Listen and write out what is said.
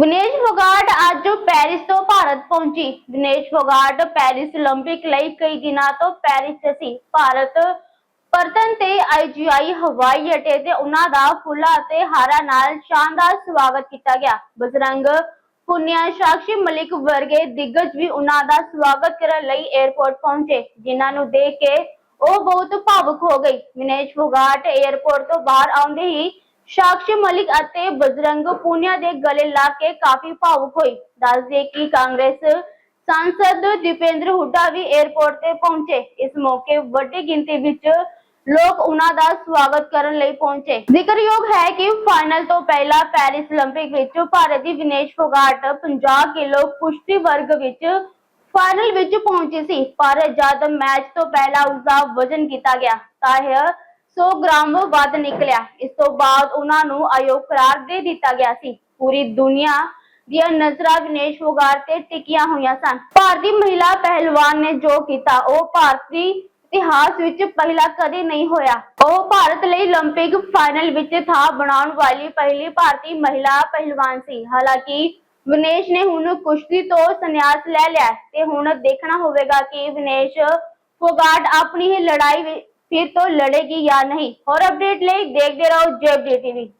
ਵਿਨੇਸ਼ ਫੋਗਾਟ ਅੱਜ ਪੈਰਿਸ ਤੋਂ ਭਾਰਤ ਪਹੁੰਚੀ। ਵਿਨੇਸ਼ ਫੋਗਾਟ ਪੈਰਿਸ 올림픽 ਲਈ ਕਈ ਦਿਨਾਂ ਤੋਂ ਪੈਰਿਸ ਸੀ। ਭਾਰਤ ਪਰਤਨ ਤੇ ਆਈਜੀਆਈ ਹਵਾਈ ਅੱਡੇ ਤੇ ਉਹਨਾਂ ਦਾ ਫੁੱਲਾ ਅਤੇ ਹਾਰਾ ਨਾਲ ਸ਼ਾਨਦਾਰ ਸਵਾਗਤ ਕੀਤਾ ਗਿਆ। ਬਜਰੰਗ ਪੁੰਨਿਆ ਸ਼ਾਕਸ਼ੀ ਮਲਿਕ ਵਰਗੇ ਦਿੱਗਜ ਵੀ ਉਹਨਾਂ ਦਾ ਸਵਾਗਤ ਕਰਨ ਲਈ 에ਅਰਪੋਰਟ ਪਹੁੰਚੇ, ਜਿਨ੍ਹਾਂ ਨੂੰ ਦੇਖ ਕੇ ਉਹ ਬਹੁਤ ਭਾਵੁਕ ਹੋ ਗਈ ਵਿਨੇਸ਼ ਫੋਗਾਟ 에ਅਰਪੋਰਟ ਤੋਂ ਬਾਹਰ ਆਉਂਦੇ ਹੀ ਸਾਕਸ਼ੀ ਮਲਿਕ ਅਤੇ ਬਜਰੰਗ ਪੁਨੀਆ ਦੇ ਗਲੇ ਲੱਗ ਕੇ ਕਾਫੀ ਭਾਵੁਕ ਹੋਈ। ਦੱਸਦੇ ਕਿ ਕਾਂਗਰਸ ਸੰਸਦ ਦੀਪੇਂਦਰ ਹੁੱਡਾ ਵੀ 에ਅਰਪੋਰਟ ਤੇ ਪਹੁੰਚੇ। ਇਸ ਮੌਕੇ ਵੱਡੀ ਗਿਣਤੀ ਵਿੱਚ ਲੋਕ ਉਹਨਾਂ ਦਾ ਸਵਾਗਤ ਕਰਨ ਲਈ ਪਹੁੰਚੇ। ਜ਼ਿਕਰਯੋਗ ਹੈ ਕਿ ਫਾਈਨਲ ਤੋਂ ਪਹਿਲਾਂ ਪੈਰਿਸ 올림픽 ਵਿੱਚ ਭਾਰਤ ਦੀ ਵਿਨੇਸ਼ ਫੋਗਾਟ 50 ਕਿਲੋ ਕੁਸ਼ਤੀ ਵਰਗ ਵਿੱਚ ਫਾਈਨਲ ਵਿੱਚ ਪਹੁੰਚੀ ਸੀ। ਪਰ ਜਦ ਮੈਚ ਤੋਂ ਪਹਿਲਾਂ ਉਸ ਦਾ ਵਜ਼ਨ ਕੀਤਾ ਗਿਆ, ਤਾਂ ਇਹ 100 ਗ੍ਰਾਮ ਵੱਧ ਨਿਕਲਿਆ ਇਸ ਤੋਂ ਬਾਅਦ ਉਹਨਾਂ ਨੂੰ ਅਯੋਗ ਕਰਾਰ ਦੇ ਦਿੱਤਾ ਗਿਆ ਸੀ ਪੂਰੀ ਦੁਨੀਆ ਦੀਆਂ ਨਜ਼ਰਾਂ ਵਿਨੇਸ਼ ਫੋਗਾਟ ਤੇ ਟਿਕੀਆਂ ਹੋਈਆਂ ਸਨ ਭਾਰਤੀ ਮਹਿਲਾ ਪਹਿਲਵਾਨ ਨੇ ਜੋ ਕੀਤਾ ਉਹ ਭਾਰਤੀ ਇਤਿਹਾਸ ਵਿੱਚ ਪਹਿਲਾਂ ਕਦੇ ਨਹੀਂ ਹੋਇਆ ਉਹ ਭਾਰਤ ਲਈ 올림픽 ਫਾਈਨਲ ਵਿੱਚ ਥਾਂ ਬਣਾਉਣ ਵਾਲੀ ਪਹਿਲੀ ਭਾਰਤੀ ਮਹਿਲਾ ਪਹਿਲਵਾਨ ਸੀ ਹਾਲਾਂਕਿ ਵਿਨੇਸ਼ ਨੇ ਹੁਣ ਕੁਸ਼ਤੀ ਤੋਂ ਸੰਨਿਆਸ ਲੈ ਲਿਆ ਹੈ ਤੇ ਹੁਣ ਦੇਖਣਾ ਹੋਵੇਗਾ ਕਿ ਵਿਨੇਸ਼ ਫੋਗਾਟ ਆਪਣੀ ਹੀ ਲੜਾਈ ਵੀ ਫਿਰ ਤੋਂ ਲੜੇਗੀ ਜਾਂ ਨਹੀਂ ਹੋਰ ਅਪਡੇਟ ਲਈ ਦੇਖਦੇ ਰਹੋ ਜੇਬ ਜੇਬੀ ਟੀਵੀ